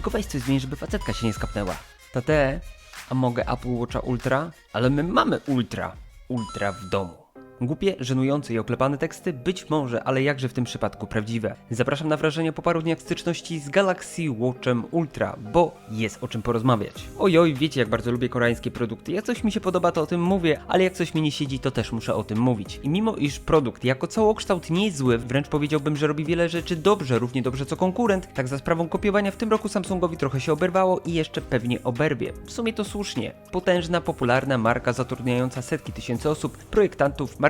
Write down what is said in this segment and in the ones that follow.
Tylko weź coś zmień, żeby facetka się nie skapnęła. Tate, a mogę Apple Watcha Ultra? Ale my mamy Ultra. Ultra w domu. Głupie, żenujące i oklepane teksty? Być może, ale jakże w tym przypadku prawdziwe. Zapraszam na wrażenie po paru dniach styczności z Galaxy Watchem Ultra, bo jest o czym porozmawiać. Ojoj, wiecie jak bardzo lubię koreańskie produkty. Jak coś mi się podoba, to o tym mówię, ale jak coś mi nie siedzi, to też muszę o tym mówić. I mimo iż produkt jako całokształt nie jest zły, wręcz powiedziałbym, że robi wiele rzeczy dobrze, równie dobrze co konkurent, tak za sprawą kopiowania w tym roku Samsungowi trochę się oberwało i jeszcze pewnie oberwie. W sumie to słusznie. Potężna, popularna marka zatrudniająca setki tysięcy osób, projektantów,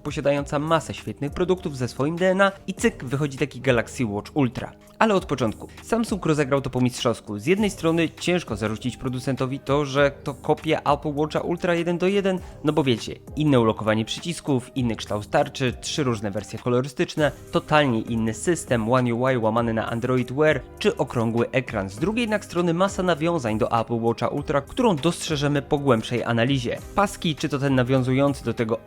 posiadająca masę świetnych produktów ze swoim DNA i cyk, wychodzi taki Galaxy Watch Ultra. Ale od początku. Samsung rozegrał to po mistrzowsku. Z jednej strony ciężko zarzucić producentowi to, że to kopia Apple Watcha Ultra 1 do 1, no bo wiecie, inne ulokowanie przycisków, inny kształt tarczy, trzy różne wersje kolorystyczne, totalnie inny system One UI łamany na Android Wear, czy okrągły ekran. Z drugiej jednak strony masa nawiązań do Apple Watcha Ultra, którą dostrzeżemy po głębszej analizie. Paski, czy to ten nawiązujący do tego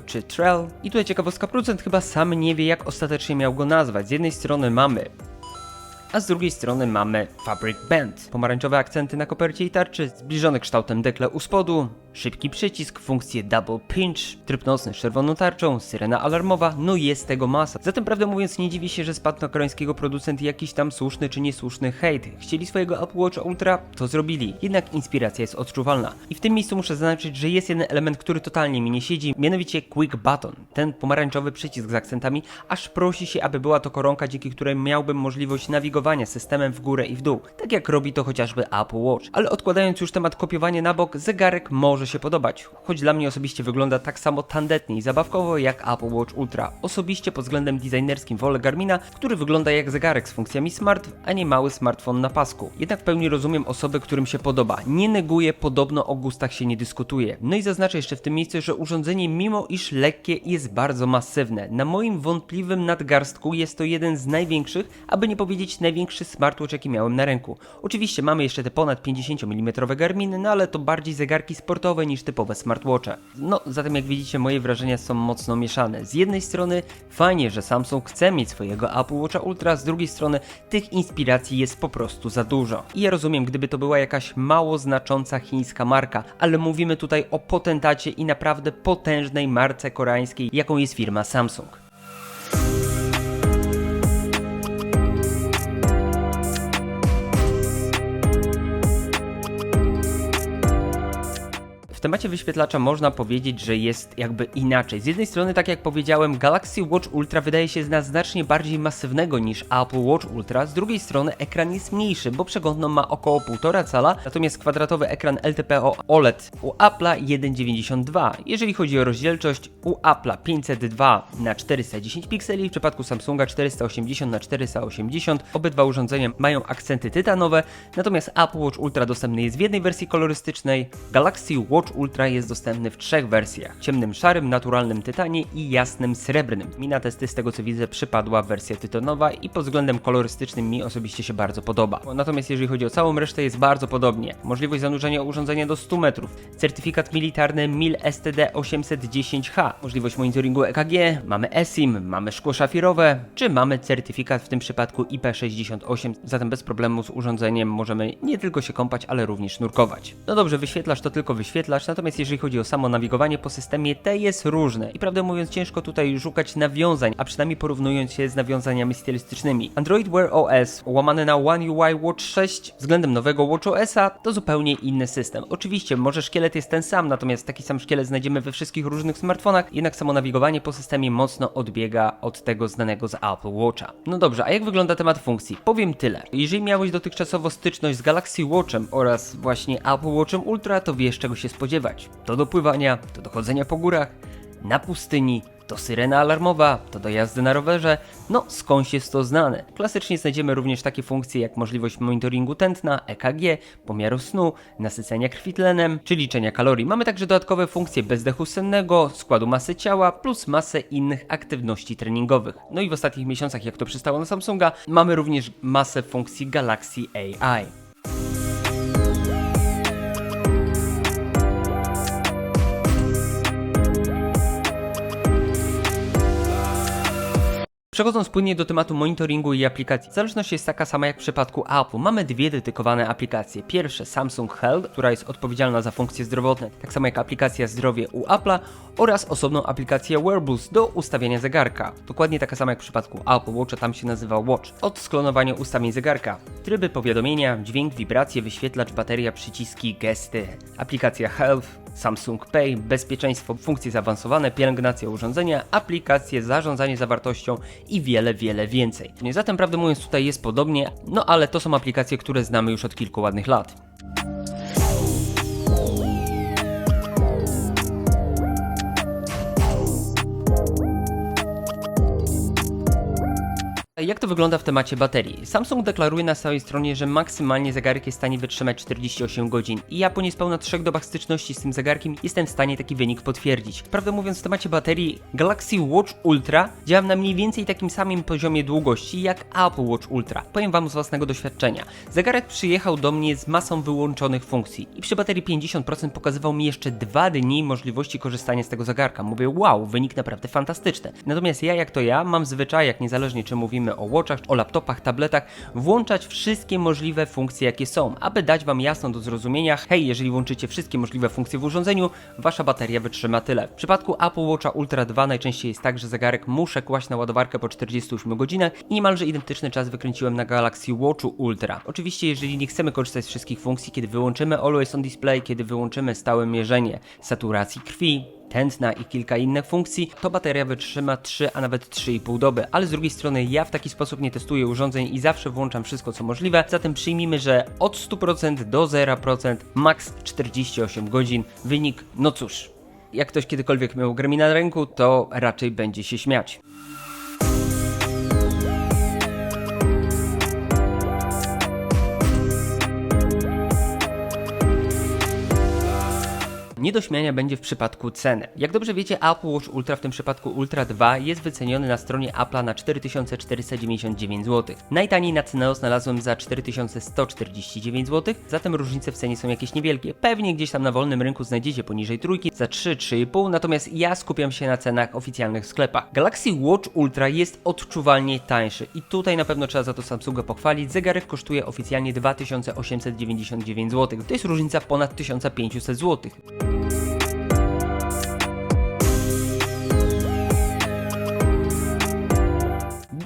czy trail. I tutaj ciekawostka, producent chyba sam nie wie jak ostatecznie miał go nazwać. Z jednej strony mamy a z drugiej strony mamy Fabric Band. Pomarańczowe akcenty na kopercie i tarczy, zbliżone kształtem dekle u spodu, szybki przycisk, funkcję Double Pinch, tryb nocny z czerwoną tarczą, syrena alarmowa, no jest tego masa. Zatem prawdę mówiąc nie dziwi się, że spadł na koreańskiego producent jakiś tam słuszny czy niesłuszny hejt. Chcieli swojego Apple Watch Ultra, to zrobili. Jednak inspiracja jest odczuwalna. I w tym miejscu muszę zaznaczyć, że jest jeden element, który totalnie mi nie siedzi, mianowicie Quick Button. Ten pomarańczowy przycisk z akcentami, aż prosi się, aby była to koronka, dzięki której miałbym możliwość nawigowania systemem w górę i w dół, tak jak robi to chociażby Apple Watch. Ale odkładając już temat kopiowania na bok, zegarek może się podobać, choć dla mnie osobiście wygląda tak samo tandetnie i zabawkowo jak Apple Watch Ultra. Osobiście pod względem designerskim wolę Garmina, który wygląda jak zegarek z funkcjami smart, a nie mały smartfon na pasku. Jednak w pełni rozumiem osoby, którym się podoba. Nie neguję, podobno o gustach się nie dyskutuje. No i zaznaczę jeszcze w tym miejscu, że urządzenie mimo iż lekkie jest bardzo masywne. Na moim wątpliwym nadgarstku jest to jeden z największych, aby nie powiedzieć największy smartwatch jaki miałem na ręku. Oczywiście mamy jeszcze te ponad 50 mm Garminy, no ale to bardziej zegarki sportowe niż typowe smartwatche. No, zatem jak widzicie moje wrażenia są mocno mieszane. Z jednej strony fajnie, że Samsung chce mieć swojego Apple Watcha Ultra, z drugiej strony tych inspiracji jest po prostu za dużo. I ja rozumiem, gdyby to była jakaś mało znacząca chińska marka, ale mówimy tutaj o potentacie i naprawdę potężnej marce koreańskiej, jaką jest firma Samsung. Temacie wyświetlacza można powiedzieć, że jest jakby inaczej. Z jednej strony, tak jak powiedziałem, Galaxy Watch Ultra wydaje się na znacznie bardziej masywnego niż Apple Watch Ultra, z drugiej strony ekran jest mniejszy, bo przeglądną ma około 1,5 cala, natomiast kwadratowy ekran LTPO OLED u Apple'a 1,92. Jeżeli chodzi o rozdzielczość, u Apple'a 502 na 410 pikseli, w przypadku Samsunga 480 na 480. Obydwa urządzenia mają akcenty tytanowe, natomiast Apple Watch Ultra dostępny jest w jednej wersji kolorystycznej, Galaxy Watch Ultra jest dostępny w trzech wersjach: ciemnym szarym, naturalnym tytanie i jasnym srebrnym. Mi na testy z tego co widzę przypadła wersja tytanowa i pod względem kolorystycznym mi osobiście się bardzo podoba. Natomiast jeżeli chodzi o całą resztę jest bardzo podobnie. Możliwość zanurzenia urządzenia do 100 metrów, certyfikat militarny MIL STD 810H, możliwość monitoringu EKG, mamy eSIM, mamy szkło szafirowe, czy mamy certyfikat w tym przypadku IP68, zatem bez problemu z urządzeniem możemy nie tylko się kąpać, ale również nurkować. No dobrze, wyświetlacz to tylko natomiast jeżeli chodzi o samo nawigowanie po systemie, te jest różne i prawdę mówiąc ciężko tutaj szukać nawiązań, a przynajmniej porównując się z nawiązaniami stylistycznymi. Android Wear OS, łamany na One UI Watch 6 względem nowego Watch OSa, to zupełnie inny system. Oczywiście, może szkielet jest ten sam, natomiast taki sam szkielet znajdziemy we wszystkich różnych smartfonach, jednak samo nawigowanie po systemie mocno odbiega od tego znanego z Apple Watcha. No dobrze, a jak wygląda temat funkcji? Powiem tyle. Jeżeli miałeś dotychczasowo styczność z Galaxy Watchem oraz właśnie Apple Watchem Ultra, to wiesz czego się spodziewać. To do pływania, to do chodzenia po górach, na pustyni, to syrena alarmowa, to do jazdy na rowerze, no skądś jest to znane. Klasycznie znajdziemy również takie funkcje jak możliwość monitoringu tętna, EKG, pomiaru snu, nasycenia krwi tlenem, czy liczenia kalorii. Mamy także dodatkowe funkcje bezdechu sennego, składu masy ciała, plus masę innych aktywności treningowych. No i w ostatnich miesiącach, jak to przystało na Samsunga, mamy również masę funkcji Galaxy AI. Przechodząc płynnie do tematu monitoringu i aplikacji, zależność jest taka sama jak w przypadku Apple. Mamy dwie dedykowane aplikacje. Pierwsze Samsung Health, która jest odpowiedzialna za funkcje zdrowotne, tak samo jak aplikacja zdrowie u Apple'a oraz osobną aplikację Wearables do ustawiania zegarka. Dokładnie taka sama jak w przypadku Apple Watcha, tam się nazywa Watch. Od sklonowania ustawień zegarka. Tryby powiadomienia, dźwięk, wibracje, wyświetlacz, bateria, przyciski, gesty. Aplikacja Health, Samsung Pay, bezpieczeństwo, funkcje zaawansowane, pielęgnacja urządzenia, aplikacje, zarządzanie zawartością i wiele, wiele więcej. Zatem prawdę mówiąc tutaj jest podobnie, no ale to są aplikacje, które znamy już od kilku ładnych lat. Jak to wygląda w temacie baterii? Samsung deklaruje na swojej stronie, że maksymalnie zegarek jest w stanie wytrzymać 48 godzin i ja po niespełna 3 dobach styczności z tym zegarkiem jestem w stanie taki wynik potwierdzić. Prawdę mówiąc w temacie baterii, Galaxy Watch Ultra działa na mniej więcej takim samym poziomie długości jak Apple Watch Ultra. Powiem wam z własnego doświadczenia. Zegarek przyjechał do mnie z masą wyłączonych funkcji i przy baterii 50% pokazywał mi jeszcze 2 dni możliwości korzystania z tego zegarka. Mówię, wow, wynik naprawdę fantastyczny. Natomiast ja jak to ja mam zwyczaj, jak niezależnie czy mówimy o watchach, o laptopach, tabletach, włączać wszystkie możliwe funkcje, jakie są, aby dać Wam jasno do zrozumienia, hej, jeżeli włączycie wszystkie możliwe funkcje w urządzeniu, Wasza bateria wytrzyma tyle. W przypadku Apple Watcha Ultra 2 najczęściej jest tak, że zegarek muszę kłaść na ładowarkę po 48 godzinach i niemalże identyczny czas wykręciłem na Galaxy Watchu Ultra. Oczywiście, jeżeli nie chcemy korzystać z wszystkich funkcji, kiedy wyłączymy Always On Display, kiedy wyłączymy stałe mierzenie saturacji krwi, tętna i kilka innych funkcji, to bateria wytrzyma 3, a nawet 3,5 doby. Ale z drugiej strony ja w taki sposób nie testuję urządzeń i zawsze włączam wszystko co możliwe, zatem przyjmijmy, że od 100% do 0%, maks 48 godzin, wynik, no cóż, jak ktoś kiedykolwiek miał grę na ręku, to raczej będzie się śmiać. Nie do śmiania będzie w przypadku ceny. Jak dobrze wiecie, Apple Watch Ultra, w tym przypadku Ultra 2, jest wyceniony na stronie Apple'a na 4499 zł. Najtaniej na Ceneo znalazłem za 4149 zł, zatem różnice w cenie są jakieś niewielkie. Pewnie gdzieś tam na wolnym rynku znajdziecie poniżej trójki za 3-3,5, natomiast ja skupiam się na cenach oficjalnych sklepach. Galaxy Watch Ultra jest odczuwalnie tańszy i tutaj na pewno trzeba za to Samsunga pochwalić. Zegarek kosztuje oficjalnie 2899 zł. To jest różnica ponad 1500 zł.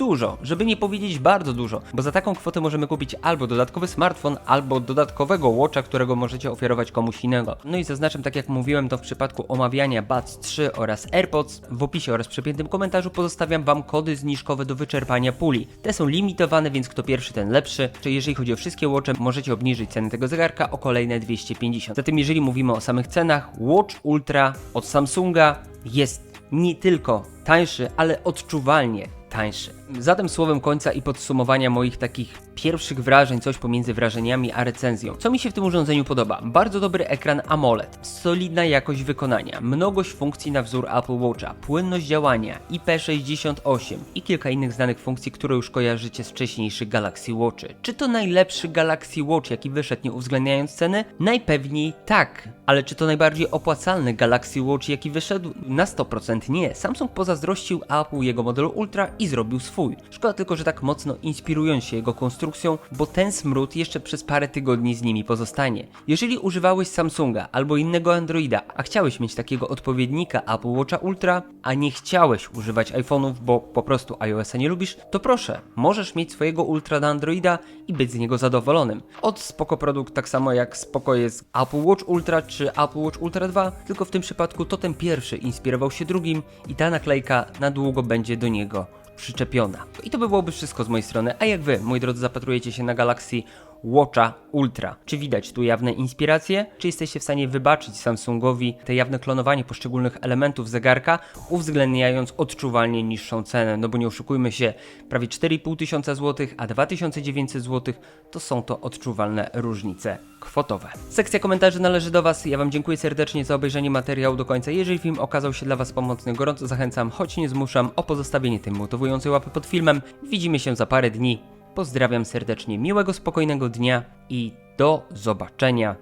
Dużo, żeby nie powiedzieć bardzo dużo, bo za taką kwotę możemy kupić albo dodatkowy smartfon, albo dodatkowego watcha, którego możecie ofiarować komuś innego. No i zaznaczam, tak jak mówiłem, to w przypadku omawiania Buds 3 oraz AirPods, w opisie oraz przypiętym komentarzu pozostawiam Wam kody zniżkowe do wyczerpania puli. Te są limitowane, więc kto pierwszy, ten lepszy. Czyli jeżeli chodzi o wszystkie watche, możecie obniżyć cenę tego zegarka o kolejne 250. Zatem jeżeli mówimy o samych cenach, Watch Ultra od Samsunga jest nie tylko tańszy, ale odczuwalnie tańszy. Zatem słowem końca i podsumowania moich takich pierwszych wrażeń, coś pomiędzy wrażeniami a recenzją. Co mi się w tym urządzeniu podoba? Bardzo dobry ekran AMOLED, solidna jakość wykonania, mnogość funkcji na wzór Apple Watcha, płynność działania, IP68 i kilka innych znanych funkcji, które już kojarzycie z wcześniejszych Galaxy Watchy. Czy to najlepszy Galaxy Watch, jaki wyszedł, nie uwzględniając ceny? Najpewniej tak, ale czy to najbardziej opłacalny Galaxy Watch, jaki wyszedł? Na 100% nie. Samsung pozazdrościł Apple jego modelu Ultra i zrobił swój. Szkoda tylko, że tak mocno inspirując się jego konstrukcją, bo ten smród jeszcze przez parę tygodni z nimi pozostanie. Jeżeli używałeś Samsunga albo innego Androida, a chciałeś mieć takiego odpowiednika Apple Watcha Ultra, a nie chciałeś używać iPhone'ów, bo po prostu iOS-a nie lubisz, to proszę, możesz mieć swojego Ultra na Androida i być z niego zadowolonym. Od spoko produkt tak samo jak spoko jest Apple Watch Ultra czy Apple Watch Ultra 2, tylko w tym przypadku to ten pierwszy inspirował się drugim i ta naklejka na długo będzie do niego przyczepiona. I to by byłoby wszystko z mojej strony. A jak wy, moi drodzy, zapatrujecie się na Galaxy Watcha Ultra? Czy widać tu jawne inspiracje? Czy jesteście w stanie wybaczyć Samsungowi te jawne klonowanie poszczególnych elementów zegarka, uwzględniając odczuwalnie niższą cenę? No bo nie oszukujmy się, prawie 4,5 tysiąca złotych, a 2900 złotych to są to odczuwalne różnice kwotowe. Sekcja komentarzy należy do Was. Ja Wam dziękuję serdecznie za obejrzenie materiału do końca. Jeżeli film okazał się dla Was pomocny, gorąco zachęcam, choć nie zmuszam, o pozostawienie tej motywującej łapy pod filmem. Widzimy się za parę dni. Pozdrawiam serdecznie, miłego, spokojnego dnia i do zobaczenia.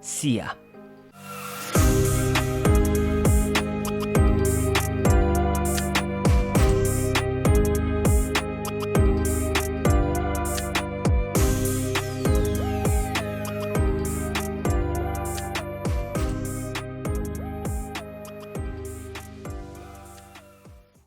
See ya.